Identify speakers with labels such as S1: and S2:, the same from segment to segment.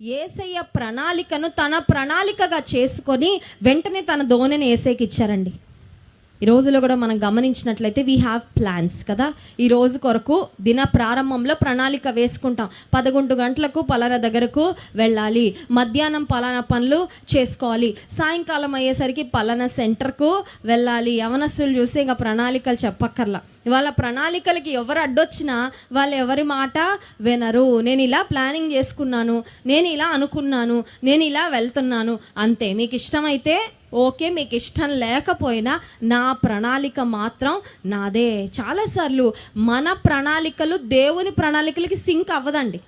S1: ఏసయ్య ప్రణాళికను తన ప్రణాళికగా చేసుకొని వెంటనే తన దోణిని ఏసైకి ఇచ్చారండి. ఈ రోజులో కూడా మనం గమనించినట్లయితే వీ హ్యావ్ ప్లాన్స్ కదా. ఈ రోజు కొరకు దిన ప్రారంభంలో ప్రణాళిక వేసుకుంటాం. పదకొండు గంటలకు పలానా దగ్గరకు వెళ్ళాలి. మధ్యాహ్నం పలానా పనులు చేసుకోవాలి. సాయంకాలం అయ్యేసరికి పలానా సెంటర్కు వెళ్ళాలి. యవనస్తులు చూస్తే ఇంకా ప్రణాళికలు చెప్పక్కర్లా. వాళ్ళ ప్రణాళికలకి ఎవరు అడ్డొచ్చినా వాళ్ళు ఎవరి మాట వినరు. నేను ఇలా ప్లానింగ్ చేసుకున్నాను. నేను ఇలా అనుకున్నాను. నేను ఇలా వెళ్తున్నాను. అంతే. మీకు ఇష్టమైతే ఓకే మీకు ఇష్టం లేకపోయినా నా ప్రణాళిక మాత్రం నాదే. చాలాసార్లు మన ప్రణాళికలు దేవుని ప్రణాళికలకి సింక్ అవ్వదండి.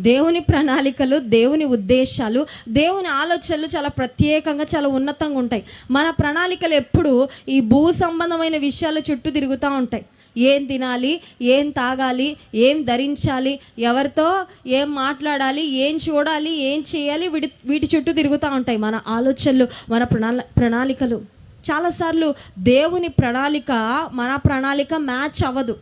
S1: దేవుని ప్రణాళికలు దేవుని ఉద్దేశాలు దేవుని ఆలోచనలు చాలా ప్రత్యేకంగా చాలా ఉన్నతంగా ఉంటాయి. మన ప్రణాళికలు ఎప్పుడు ఈ భూ సంబంధమైన విషయాల చుట్టూ తిరుగుతూ ఉంటాయి. ఏం తినాలి ఏం తాగాలి ఏం ధరించాలి ఎవరితో ఏం మాట్లాడాలి ఏం చూడాలి ఏం చేయాలి వీటి వీటి చుట్టూ తిరుగుతూ ఉంటాయి మన ఆలోచనలు మన ప్రణాళ ప్రణాళికలు. చాలాసార్లు దేవుని ప్రణాళిక మన ప్రణాళిక మ్యాచ్ అవ్వదు.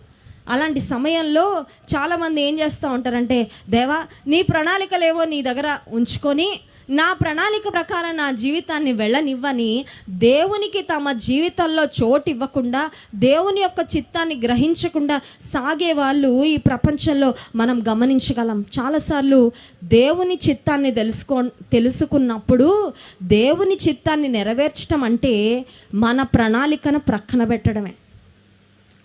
S1: అలాంటి సమయంలో చాలామంది ఏం చేస్తూ ఉంటారంటే దేవా నీ ప్రణాళికలేవో నీ దగ్గర ఉంచుకొని నా ప్రణాళిక ప్రకారం నా జీవితాన్ని వెళ్ళనివ్వని దేవునికి తమ జీవితాల్లో చోటు ఇవ్వకుండా దేవుని యొక్క చిత్తాన్ని గ్రహించకుండా సాగే వాళ్ళు ఈ ప్రపంచంలో మనం గమనించగలం. చాలాసార్లు దేవుని చిత్తాన్ని తెలుసుకో తెలుసుకున్నప్పుడు దేవుని చిత్తాన్ని నెరవేర్చడం అంటే మన ప్రణాళికను ప్రక్కన పెట్టడమే.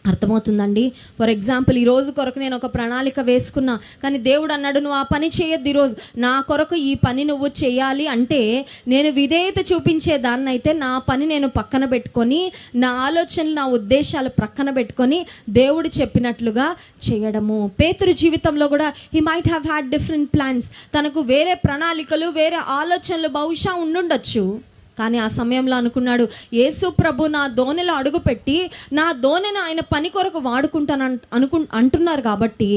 S1: అర్థమవుతుందండి? ఫర్ ఎగ్జాంపుల్ ఈ రోజు కొరకు నేను ఒక ప్రణాళిక వేసుకున్నా కానీ దేవుడు అన్నాడు నువ్వు ఆ పని చేయొద్దు ఈరోజు నా కొరకు ఈ పని నువ్వు చేయాలి అంటే నేను విధేయత చూపించే దాన్ని అయితే నా పని నేను పక్కన పెట్టుకొని నా ఆలోచనలు నా ఉద్దేశాలు ప్రక్కన పెట్టుకొని దేవుడు చెప్పినట్లుగా చేయడము. పేతురు జీవితంలో కూడా he might have had different plans తనకు వేరే ప్రణాళికలు వేరే ఆలోచనలు బహుశా ఉండుండొచ్చు. కానీ ఆ సమయంలో అనుకున్నాడు యేసు ప్రభు నా దోణిలో అడుగుపెట్టి నా దోణిని ఆయన పని కొరకు వాడుకుంటాను అనుకు అంటున్నారు కాబట్టి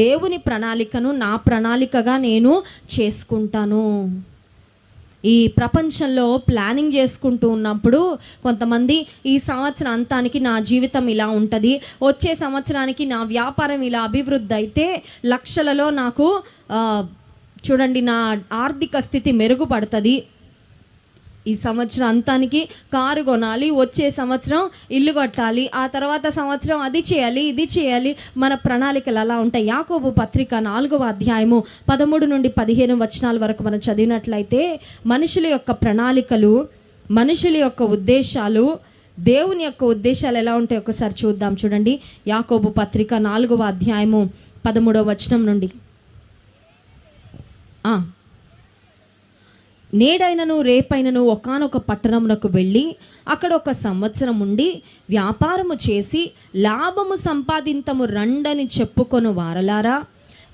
S1: దేవుని ప్రణాళికను నా ప్రణాళికగా నేను చేసుకుంటాను. ఈ ప్రపంచంలో ప్లానింగ్ చేసుకుంటూ ఉన్నప్పుడు కొంతమంది ఈ సంవత్సరం అంతానికి నా జీవితం ఇలా ఉంటుంది వచ్చే సంవత్సరానికి నా వ్యాపారం ఇలా అభివృద్ధి అయితే లక్షలలో నాకు చూడండి నా ఆర్థిక స్థితి మెరుగుపడుతుంది. ఈ సంవత్సరం అంతానికి కారు కొనాలి వచ్చే సంవత్సరం ఇల్లు కట్టాలి ఆ తర్వాత సంవత్సరం అది చేయాలి ఇది చేయాలి మన ప్రణాళికలు అలా ఉంటాయి. యాకోబు పత్రిక నాలుగవ అధ్యాయము పదమూడు నుండి పదిహేను వచనాల వరకు మనం చదివినట్లయితే మనుషుల యొక్క ప్రణాళికలు మనుషుల యొక్క ఉద్దేశాలు దేవుని యొక్క ఉద్దేశాలు ఎలా ఉంటాయి ఒకసారి చూద్దాం చూడండి. యాకోబు పత్రిక నాలుగవ అధ్యాయము పదమూడవ వచనం నుండి. నేడైనను రేపైనను ఒకానొక పట్టణమునకు వెళ్ళి అక్కడ ఒక సంవత్సరం ఉండి వ్యాపారము చేసి లాభము సంపాదింతము రండని చెప్పుకొను వారలారా.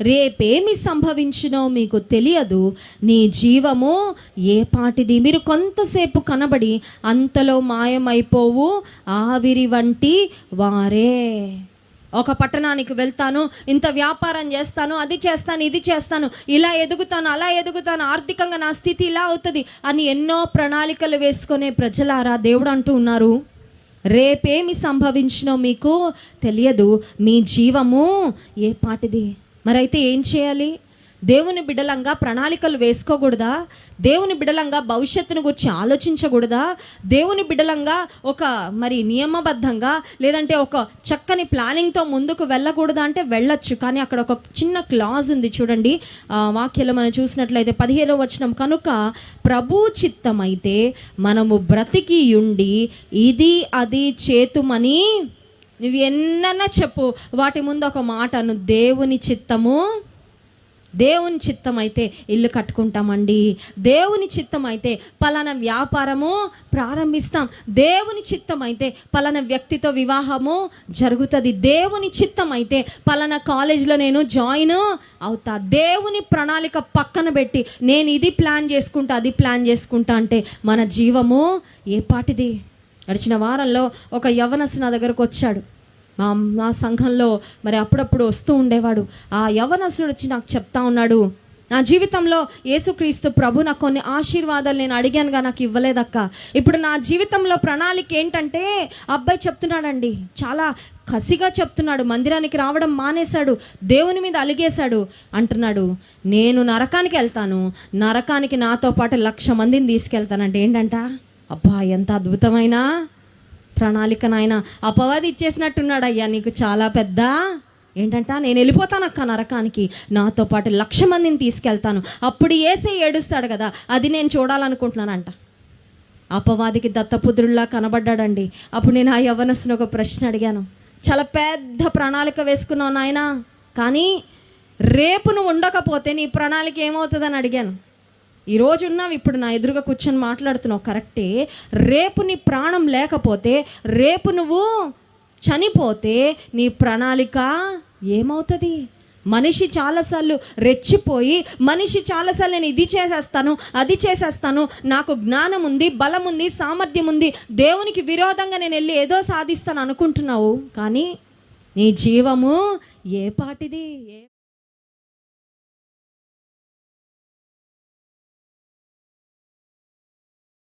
S1: రేపేమి సంభవించినో మీకు తెలియదు. నీ జీవము ఏ పాటిది? మీరు కొంతసేపు కనబడి అంతలో మాయమైపోవు. ఆవిరి వంటి వారే. ఒక పట్టణానికి వెళ్తాను ఇంత వ్యాపారం చేస్తాను అది చేస్తాను ఇది చేస్తాను ఇలా ఎదుగుతాను అలా ఎదుగుతాను ఆర్థికంగా నా స్థితి ఇలా అవుతుంది అని ఎన్నో ప్రణాళికలు వేసుకునే ప్రజలారా దేవుడు అంటూ ఉన్నారు. రేపేమి సంభవించినో మీకు తెలియదు. మీ జీవము ఏ పాటిది? మరైతే ఏం చేయాలి? దేవుని బిడలంగా ప్రణాళికలు వేసుకోకూడదా? దేవుని బిడలంగా భవిష్యత్తును గురించి ఆలోచించకూడదా? దేవుని బిడలంగా ఒక మరి నియమబద్ధంగా లేదంటే ఒక చక్కని ప్లానింగ్తో ముందుకు వెళ్ళకూడదా అంటే వెళ్ళొచ్చు. కానీ అక్కడ ఒక చిన్న క్లాజ్ ఉంది చూడండి. వాక్యలో మనం చూసినట్లయితే పదిహేనో వచనం కనుక ప్రభు చిత్తమైతే మనము బ్రతికి ఉండి ఇది అది చేతుమని నువ్వు ఎన్నన్నా చెప్పు. వాటి ముందు ఒక మాట అను. దేవుని చిత్తము దేవుని చిత్తం అయితే ఇల్లు కట్టుకుంటామండి. దేవుని చిత్తం అయితే పలానా వ్యాపారము ప్రారంభిస్తాం. దేవుని చిత్తం అయితే పలానా వ్యక్తితో వివాహము జరుగుతుంది. దేవుని చిత్తం అయితే పలానా కాలేజీలో నేను జాయిన్ అవుతా. దేవుని ప్రణాళిక పక్కన పెట్టి నేను ఇది ప్లాన్ చేసుకుంటా అది ప్లాన్ చేసుకుంటా అంటే మన జీవము ఏ పాటిది? గడిచిన వారంలో ఒక యవనసు నా దగ్గరకు వచ్చాడు. మా మా సంఘంలో మరి అప్పుడప్పుడు వస్తూ ఉండేవాడు. ఆ యవనసుడు వచ్చి నాకు చెప్తా ఉన్నాడు నా జీవితంలో యేసుక్రీస్తు ప్రభు నాకు కొన్ని ఆశీర్వాదాలు నేను అడిగానుగా నాకు ఇవ్వలేదక్క. ఇప్పుడు నా జీవితంలో ప్రణాళిక ఏంటంటే అబ్బాయి చెప్తున్నాడండి చాలా కసిగా చెప్తున్నాడు మందిరానికి రావడం మానేశాడు దేవుని మీద అలిగేశాడు. అంటున్నాడు నేను నరకానికి వెళ్తాను నరకానికి నాతో పాటు లక్ష మందిని తీసుకెళ్తానంటే ఏంటంట? అబ్బా ఎంత అద్భుతమైన? ప్రణాళిక నాయన అపవాది ఇచ్చేసినట్టున్నాడు అయ్యా నీకు చాలా పెద్ద? ఏంటంట నేను వెళ్ళిపోతాను అక్క నరకానికి. నాతో పాటు లక్ష మందిని తీసుకెళ్తాను. అప్పుడు ఏసే ఏడుస్తాడు కదా అది నేను చూడాలనుకుంటున్నానంట. అపవాదికి దత్తపుత్రుల్లా కనబడ్డాడండి. అప్పుడు నేను ఆ యవనస్సును ఒక ప్రశ్న అడిగాను. చాలా పెద్ద ప్రణాళిక వేసుకున్నావు నాయన కానీ రేపు నువ్వు ఉండకపోతే నీ ప్రణాళిక ఏమవుతుందని అడిగాను. ఈరోజు ఉన్నావు ఇప్పుడు నా ఎదురుగా కూర్చొని మాట్లాడుతున్నావు కరెక్టే. రేపు నీ ప్రాణం లేకపోతే రేపు నువ్వు చనిపోతే నీ ప్రణాళిక ఏమవుతుంది? మనిషి చాలాసార్లు రెచ్చిపోయి మనిషి చాలాసార్లు నేను ఇది చేసేస్తాను అది చేసేస్తాను నాకు జ్ఞానం ఉంది బలం ఉంది సామర్థ్యం ఉంది దేవునికి విరోధంగా నేను వెళ్ళి ఏదో సాధిస్తాను అనుకుంటున్నావు. కానీ నీ జీవము ఏ పాటిది? ఏ